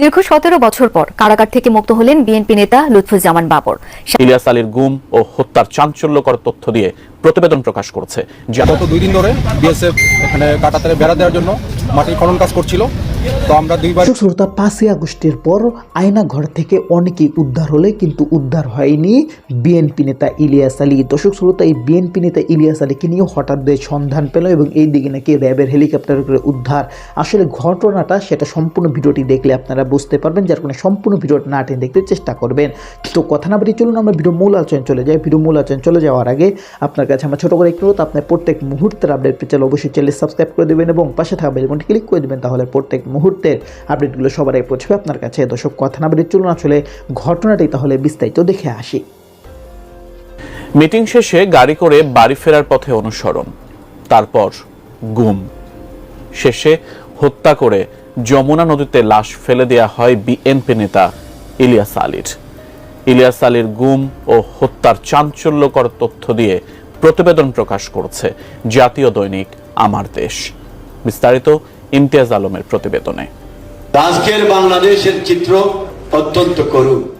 দীর্ঘ সতেরো বছর পর কারাগার থেকে মুক্ত হলেন বিএনপি নেতা লুৎফুজ্জামান বাবর। ইলিয়াস আলীর গুম ও হত্যার চাঞ্চল্যকর তথ্য দিয়ে প্রতিবেদন প্রকাশ করছে। গত দুই দিন ধরে বিএসএফ এখানে কাটাতারে বেড়া দেওয়ার জন্য মাটির খনন কাজ করছিল। তো আমরা দুইবার শ্রোতা পাঁচই আগস্টের পর আয়না ঘর থেকে অনেকেই উদ্ধার হলে কিন্তু উদ্ধার হয়নি বিএনপি নেতা ইলিয়াস আলী। দর্শক শ্রোতা, এই বিএনপি নেতা ইলিয়াস আলীকে নিয়ে হঠাৎ দিয়ে সন্ধান পেল এবং এই দিকে নাকি র্যাবের হেলিকপ্টার করে উদ্ধার। আসলে ঘটনাটা সেটা সম্পূর্ণ ভিডিওটি দেখলে আপনারা বুঝতে পারবেন, যার কারণে সম্পূর্ণ ভিডিওটা না টেনে দেখতে চেষ্টা করবেন। তো কথা না বাড়িয়ে চলুন, আমরা ভিডিও মূল আলোচনা চলে যাই। ভিডিও মূল আলোচনা চলে যাওয়ার আগে আপনার কাছে আমার ছোট করে একটু আপনার প্রত্যেক মুহূর্তের আপডেট চাইলে অবশ্যই চ্যানেল সাবস্ক্রাইব করে দেবেন এবং পাশে থাকা বেলবনটি ক্লিক করে দেবেন, তাহলে প্রত্যেক মুহূর্তের আপডেটগুলো সবার আগে পৌঁছবে আপনার কাছে। দর্শক, কথা না বাড়িয়ে চলুন আসলে ঘটনাটি তাহলে বিস্তারিত দেখে আসি। মিটিং শেষে গাড়ি করে বাড়ি ফেরার পথে অনুসরণ, তারপর গুম। শেষে হত্যা করে যমুনা নদীতে লাশ ফেলে দেয়া হয় বিএনপি নেতা ইলিয়াস আলীর। ইলিয়াস আলীর গুম ও হত্যার চাঞ্চল্যকর তথ্য দিয়ে প্রতিবেদন প্রকাশ করেছে জাতীয় দৈনিক আমার দেশ। বিস্তারিত ইমতিয়াজ আলমের প্রতিবেদনে। আজকের বাংলাদেশের চিত্র অত্যন্ত করুণ।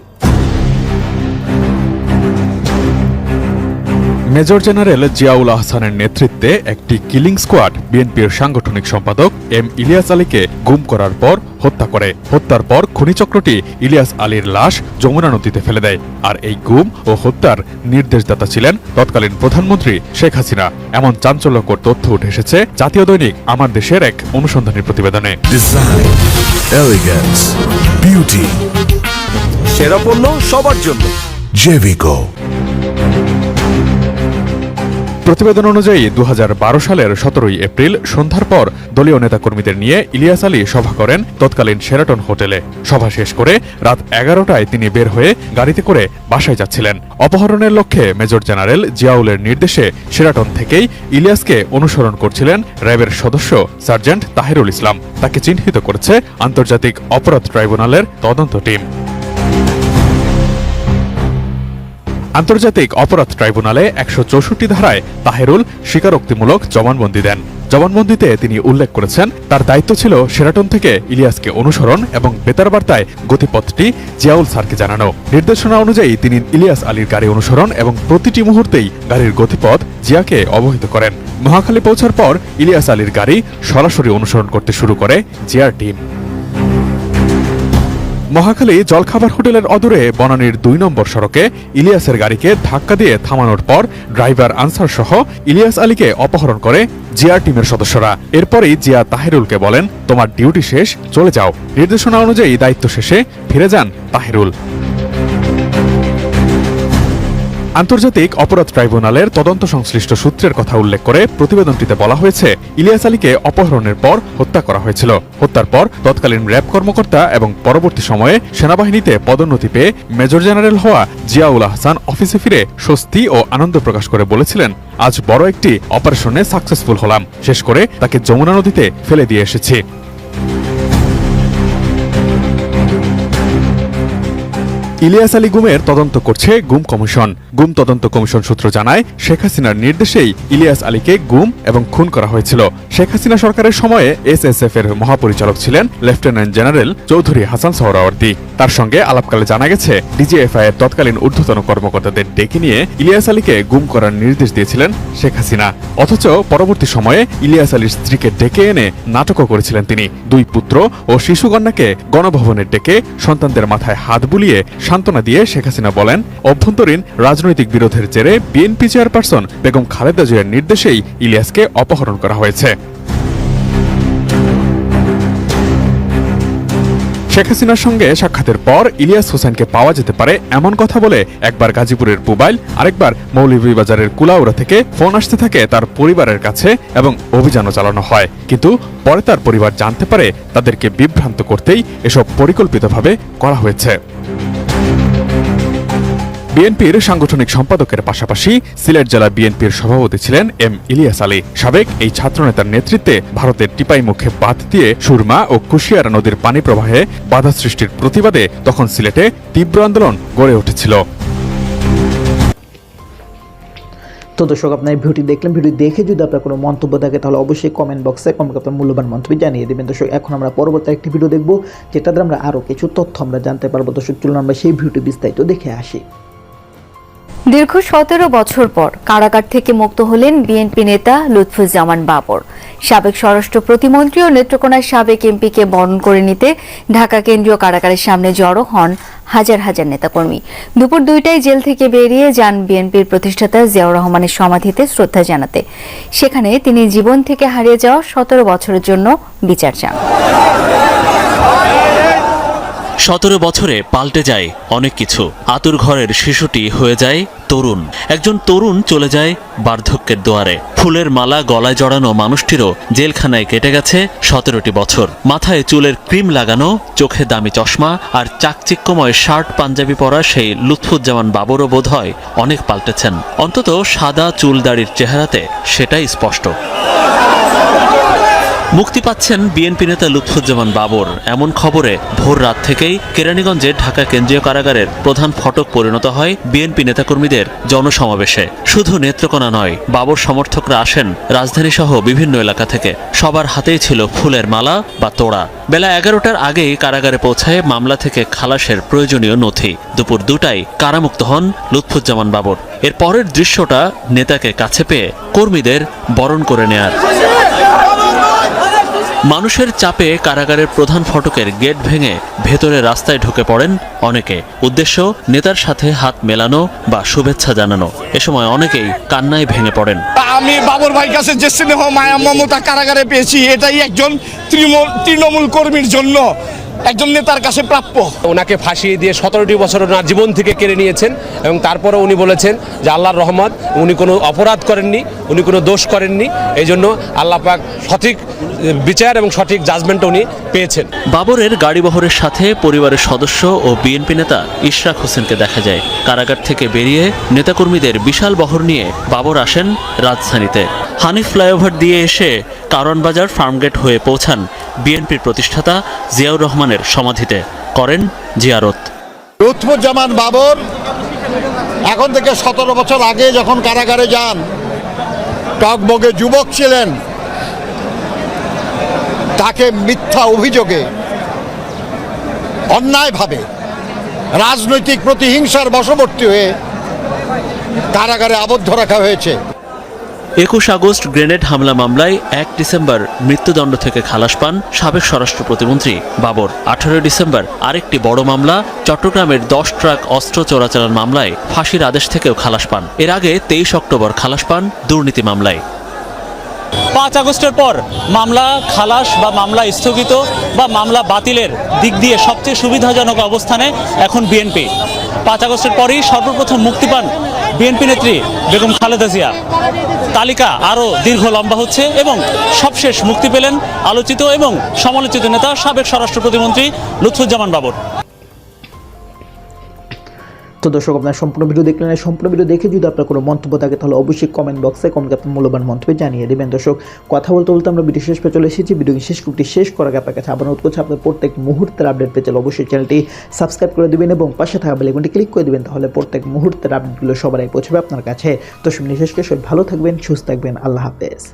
মেজর জেনারেল জিয়াউল আহসানের নেতৃত্বে একটি কিলিং স্কোয়াড বিএনপির সাংগঠনিক সম্পাদক এম ইলিয়াস আলীকে গুম করার পর হত্যা করে। হত্যার পর খনিচক্রটি ইলিয়াস আলীর লাশ যমুনা নদীতে ফেলে দেয়। আর এই গুম ও হত্যার নির্দেশদাতা ছিলেন তৎকালীন প্রধানমন্ত্রী শেখ হাসিনা। এমন চাঞ্চল্যকর তথ্য উঠে এসেছে জাতীয় দৈনিক আমার দেশের এক অনুসন্ধানী প্রতিবেদনে। সেরা পণ্য সবার জন্য। Jevico. প্রতিবেদন অনুযায়ী দু হাজার বারো সালের সতেরোই এপ্রিল সন্ধ্যার পর দলীয় নেতাকর্মীদের নিয়ে ইলিয়াস আলী সভা করেন তৎকালীন শেরাটন হোটেলে। সভা শেষ করে রাত এগারোটায় তিনি বের হয়ে গাড়িতে করে বাসায় যাচ্ছিলেন। অপহরণের লক্ষ্যে মেজর জেনারেল জিয়াউলের নির্দেশে শেরাটন থেকেই ইলিয়াসকে অনুসরণ করছিলেন র্যাবের সদস্য সার্জেন্ট তাহিরুল ইসলাম। তাকে চিহ্নিত করেছে আন্তর্জাতিক অপরাধ ট্রাইব্যুনালের তদন্ত টিম। আন্তর্জাতিক অপরাধ ট্রাইব্যুনালে একশো চৌষট্টি ধারায় তাহেরুল স্বীকারোক্তিমূলক জবানবন্দি দেন। জবানবন্দিতে তিনি উল্লেখ করেছেন, তার দায়িত্ব ছিল সেরাটন থেকে ইলিয়াসকে অনুসরণ এবং বেতার বার্তায় গতিপথটি জিয়াউল স্যারকে জানানো। নির্দেশনা অনুযায়ী তিনি ইলিয়াস আলীর গাড়ি অনুসরণ এবং প্রতিটি মুহূর্তেই গাড়ির গতিপথ জিয়াকে অবহিত করেন। মহাখালী পৌঁছার পর ইলিয়াস আলীর গাড়ি সরাসরি অনুসরণ করতে শুরু করে জিয়ার টিম। মহাখালী জলখাবার হোটেলের অদূরে বনানীর দুই নম্বর সড়কে ইলিয়াসের গাড়িকে ধাক্কা দিয়ে থামানোর পর ড্রাইভার আনসার সহ ইলিয়াস আলীকে অপহরণ করে জিয়া টিমের সদস্যরা। এরপরই জিয়া তাহিরুলকে বলেন, তোমার ডিউটি শেষ, চলে যাও। নির্দেশনা অনুযায়ী দায়িত্ব শেষে ফিরে যান তাহিরুল। আন্তর্জাতিক অপরাধ ট্রাইব্যুনালের তদন্ত সংশ্লিষ্ট সূত্রের কথা উল্লেখ করে প্রতিবেদনটিতে বলা হয়েছে, ইলিয়াস আলীকে অপহরণের পর হত্যা করা হয়েছিল। হত্যার পর তৎকালীন র্যাব কর্মকর্তা এবং পরবর্তী সময়ে সেনাবাহিনীতে পদোন্নতি পেয়ে মেজর জেনারেল হওয়া জিয়াউল আহসান অফিসে ফিরে স্বস্তি ও আনন্দ প্রকাশ করে বলেছিলেন, আজ বড় একটি অপারেশনে সাকসেসফুল হলাম। শেষ করে তাকে যমুনা নদীতে ফেলে দিয়ে এসেছি। ইলিয়াস আলী গুমের তদন্ত করছে গুম কমিশন। গুম তদন্ত কমিশন সূত্র জানায়, শেখ হাসিনার নির্দেশেই ইলিয়াস আলীকে গুম এবং খুন করা হয়েছিল। শেখ হাসিনা সরকারের সময়ে এসএসএফ এর মহাপরিচালক ছিলেন লেফটেন্যান্ট জেনারেল চৌধুরী হাসান সোহরাওয়ার্দী তার সঙ্গে আলাপকালে জানা গেছে ডিজিএফআই এর তৎকালীন ঊর্ধ্বতন কর্মকর্তাদের ডেকে নিয়ে ইলিয়াস আলীকে গুম করার নির্দেশ দিয়েছিলেন শেখ হাসিনা। অথচ পরবর্তী সময়ে ইলিয়াস আলীর স্ত্রীকে ডেকে এনে নাটকও করেছিলেন তিনি। দুই পুত্র ও শিশুকন্যাকে গণভবনের ডেকে সন্তানদের মাথায় হাত বুলিয়ে সান্ত্বনা দিয়ে শেখ হাসিনা বলেন, অভ্যন্তরীণ রাজনৈতিক বিরোধের জেরে বিএনপি চেয়ারপারসন বেগম খালেদা জিয়ার নির্দেশেই ইলিয়াসকে অপহরণ করা হয়েছে। শেখ হাসিনার সঙ্গে সাক্ষাতের পর ইলিয়াস হোসেনকে পাওয়া যেতে পারে এমন কথা বলে একবার গাজীপুরের পুবাইল, আরেকবার মৌলভীবাজারের কুলাউড়া থেকে ফোন আসতে থাকে তার পরিবারের কাছে এবং অভিযানও চালানো হয়। কিন্তু পরে তার পরিবার জানতে পারে তাদেরকে বিভ্রান্ত করতেই এসব পরিকল্পিতভাবে করা হয়েছে। বিএনপির সাংগঠনিক সম্পাদকের পাশাপাশি সিলেট জেলা বিএনপির সভাপতি ছিলেন এম ইলিয়াস আলী। সাবেক এই ছাত্রনেতার নেতৃত্বে ভারতের টিপাই মুখে বাঁধ দিয়ে সুরমা ও কুশিয়ারা নদীর পানি প্রবাহে বাধা সৃষ্টির প্রতিবাদে তখন সিলেটে তীব্র আন্দোলন গড়ে উঠেছিল। তো দর্শক, আপনার ভিডিওটি দেখলেন। ভিডিও দেখে যদি আপনার কোনো মন্তব্য থাকে, তাহলে অবশ্যই কমেন্ট বক্সে কমেন্ট আপনার মূল্যবান মন্তব্য জানিয়ে দেবেন। দর্শক, এখন আমরা পরবর্তী একটি ভিডিও দেখব, যেটাতে আমরা আরও কিছু তথ্য আমরা জানতে পারব। দর্শক, চলুন আমরা সেই ভিডিওটি বিস্তারিত দেখে আসি। দীর্ঘ সতেরো বছর পর কারাগার থেকে মুক্ত হলেন বিএনপি নেতা লুৎফুজ্জামান বাবর। সাবেক স্বরাষ্ট্র প্রতিমন্ত্রী ও নেত্রকোনার সাবেক এমপিকে বরণ করে নিতে ঢাকা কেন্দ্রীয় কারাগারের সামনে জড়ো হন হাজার হাজার নেতাকর্মী। দুপুর দুইটায় জেল থেকে বেরিয়ে যান বিএনপির প্রতিষ্ঠাতা জিয়াউর রহমানের সমাধিতে শ্রদ্ধা জানাতে। সেখানে তিনি জীবন থেকে হারিয়ে যাওয়া সতেরো বছরের জন্য বিচার চান। সতেরো বছরে পাল্টে যায় অনেক কিছু। আতুর ঘরের শিশুটি হয়ে যায় তরুণ। একজন তরুণ চলে যায় বার্ধক্যের দুয়ারে। ফুলের মালা গলায় জড়ানো মানুষটিরও জেলখানায় কেটে গেছে সতেরোটি বছর। মাথায় চুলের ক্রিম লাগানো, চোখে দামি চশমা আর চাকচিক্যময় শার্ট, পাঞ্জাবি পরা সেই লুৎফুজ্জামান বাবরও বোধ হয় অনেক পাল্টেছেন। অন্তত সাদা চুল দাড়ির চেহারাতে সেটাই স্পষ্ট। মুক্তি পাচ্ছেন বিএনপি নেতা লুৎফুজ্জামান বাবর। এমন খবরে ভোর রাত থেকেই কেরানীগঞ্জে ঢাকা কেন্দ্রীয় কারাগারের প্রধান ফটক পরিণত হয় বিএনপি নেতাকর্মীদের জনসমাবেশে। শুধু নেত্রকোনা নয়, বাবর সমর্থকরা আসেন রাজধানী সহ বিভিন্ন এলাকা থেকে। সবার হাতেই ছিল ফুলের মালা বা তোড়া। বেলা এগারোটার আগেই কারাগারে পৌঁছায় মামলা থেকে খালাসের প্রয়োজনীয় নথি। দুপুর দুটায় কারামুক্ত হন লুৎফুজ্জামান বাবর। এর পরের দৃশ্যটা নেতাকে কাছে পেয়ে কর্মীদের বরণ করে নেয়ার। মানুষের চাপে কারাগারের প্রধান ফটকের গেট ভেঙে ভেতরে রাস্তায় ঢুকে পড়েন অনেকে। উদ্দেশ্য, নেতার সাথে হাত মেলানো বা শুভেচ্ছা জানানো। এ সময় অনেকেই কান্নায় ভেঙে পড়েন। আমি বাবর ভাই কাছে যে স্নেহ, মায়া, মমতা কারাগারে পেয়েছি, এটাই একজন তৃণমূল তৃণমূল কর্মীর জন্য। একজন নেতার কাছে প্রাপ্য। ওনাকে ফাঁসিয়ে দিয়ে সতেরোটি বছর ওনার জীবন থেকে কেড়ে নিয়েছেন এবং তারপরে উনি বলেছেন যে আল্লাহর রহমত উনি কোনো অপরাধ করেননি উনি কোনো দোষ করেননি। এই জন্য আল্লাহ পাক সঠিক বিচার এবং সঠিক জাজমেন্ট উনি পেয়েছেন। বাবরের গাড়িবহরের সাথে পরিবারের সদস্য ও বিএনপি নেতা ইশরাক হোসেনকে দেখা যায়। কারাগার থেকে বেরিয়ে নেতাকর্মীদের বিশাল বহর নিয়ে বাবর আসেন রাজধানীতে। হানিফ ফ্লাইওভার দিয়ে এসে কারণ বাজার ফার্মগেট হয়ে পৌঁছান বিএনপির প্রতিষ্ঠাতা জিয়াউর রহমানের সমাধিতে করেন জিয়ারত। লুৎফুজ্জামান বাবর, এখন থেকে সতেরো বছর আগে যখন কারাগারে যান, টকবগে যুবক ছিলেন, তাকে মিথ্যা অভিযোগে অন্যায়ভাবে রাজনৈতিক প্রতিহিংসার বশবর্তী হয়ে কারাগারে আবদ্ধ রাখা হয়েছে। একুশ আগস্ট গ্রেনেড হামলা মামলায় এক ডিসেম্বর মৃত্যুদণ্ড থেকে খালাস পান সাবেক স্বরাষ্ট্র প্রতিমন্ত্রী বাবর। আঠারোই ডিসেম্বর আরেকটি বড় মামলা, চট্টগ্রামের দশ ট্রাক অস্ত্র চোরাচালান মামলায় ফাঁসির আদেশ থেকেও খালাস পান। এর আগে তেইশ অক্টোবর খালাস পান দুর্নীতি মামলায়। পাঁচ আগস্টের পর মামলা খালাস বা মামলা স্থগিত বা মামলা বাতিলের দিক দিয়ে সবচেয়ে সুবিধাজনক অবস্থানে এখন বিএনপি। পাঁচ আগস্টের পরেই সর্বপ্রথম মুক্তি পান বিএনপি নেত্রী বেগম খালেদা জিয়া। তালিকা আরও দীর্ঘ লম্বা হচ্ছে এবং সবশেষ মুক্তি পেলেন আলোচিত এবং সমালোচিত নেতা সাবেক স্বরাষ্ট্র প্রতিমন্ত্রী লুৎফুজ্জামান বাবর। তো দর্শক, আপনার সম্পূর্ণ ভিডিও দেখলেন সম্পূর্ণ ভিডিও দেখে যদি আপনার কোনো মন্তব্য থাকে, তাহলে অবশ্যই কমেন্ট বক্সে কমেন্ট আপনার মূল্যবান মন্তব্য জানিয়ে দেবেন। দর্শক, কথা বলতে বলতে আমরা ভিডিও শেষ পে চলে এসেছি। ভিডিওকে শেষ করতে শেষ করার আগে আপনার কাছে আবার অনুরোধ করছি, আপনার প্রত্যেক মুহূর্তের আপডেট পেতে চাইলে অবশ্যই চ্যানেলটি সাবস্ক্রাইব করে দেবেন এবং পাশে থাকা বেলাইকনটি ক্লিক করে দেবেন, তাহলে প্রত্যেক মুহূর্তের আপডেটগুলো সবার আগে পৌঁছবে আপনার কাছে। তো সব নিঃশেষকে সবাই ভালো থাকবেন, সুস্থ থাকবেন, আল্লাহ হাফেজ।